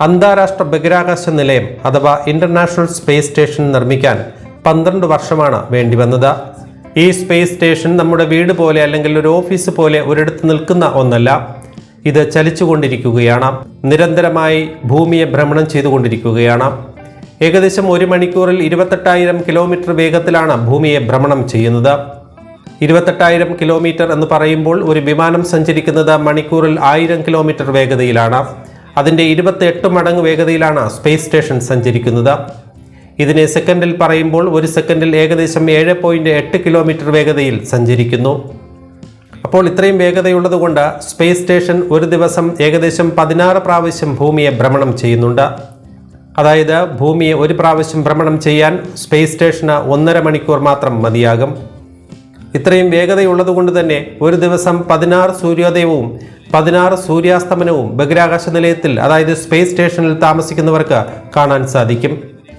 അന്താരാഷ്ട്ര ബഹിരാകാശ നിലയം അഥവാ ഇന്റർനാഷണൽ സ്പേസ് സ്റ്റേഷൻ നിർമ്മിക്കാൻ പന്ത്രണ്ട് വർഷമാണ് വേണ്ടി വേണ്ടിവന്നത് ഈ സ്പേസ് സ്റ്റേഷൻ നമ്മുടെ വീട് പോലെ അല്ലെങ്കിൽ ഒരു ഓഫീസ് പോലെ ഒരിടത്ത് നിൽക്കുന്ന ഒന്നല്ല. ഇത് ചലിച്ചുകൊണ്ടിരിക്കുകയാണ്. നിരന്തരമായി ഭൂമിയെ ഭ്രമണം ചെയ്തുകൊണ്ടിരിക്കുകയാണ്. ഏകദേശം ഒരു മണിക്കൂറിൽ ഇരുപത്തെട്ടായിരം കിലോമീറ്റർ വേഗത്തിലാണ് ഭൂമിയെ ഭ്രമണം ചെയ്യുന്നത്. ഇരുപത്തെട്ടായിരം കിലോമീറ്റർ എന്ന് പറയുമ്പോൾ ഒരു വിമാനം സഞ്ചരിക്കുന്നത് മണിക്കൂറിൽ ആയിരം കിലോമീറ്റർ വേഗതയിലാണ്. അതിന്റെ ഇരുപത്തെട്ട് മടങ്ങ് വേഗതയിലാണ് സ്പേസ് സ്റ്റേഷൻ സഞ്ചരിക്കുന്നത്. ഇതിനെ സെക്കൻഡിൽ പറയുമ്പോൾ ഒരു സെക്കൻഡിൽ ഏകദേശം ഏഴ് പോയിന്റ് എട്ട് കിലോമീറ്റർ വേഗതയിൽ സഞ്ചരിക്കുന്നു. അപ്പോൾ ഇത്രയും വേഗതയുള്ളതുകൊണ്ട് സ്പേസ് സ്റ്റേഷൻ ഒരു ദിവസം ഏകദേശം പതിനാറ് പ്രാവശ്യം ഭൂമിയെ ഭ്രമണം ചെയ്യുന്നുണ്ട്. അതായത് ഭൂമിയെ ഒരു പ്രാവശ്യം ഭ്രമണം ചെയ്യാൻ സ്പേസ് സ്റ്റേഷന് ഒന്നര മണിക്കൂർ മാത്രം മതിയാകും. ഇത്രയും വേഗതയുള്ളതുകൊണ്ട് തന്നെ ഒരു ദിവസം പതിനാറ് സൂര്യോദയവും പതിനാറ് സൂര്യാസ്തമനവും ബഹിരാകാശ നിലയത്തിൽ അതായത് സ്പേസ് സ്റ്റേഷനിൽ താമസിക്കുന്നവർക്ക് കാണാൻ സാധിക്കും.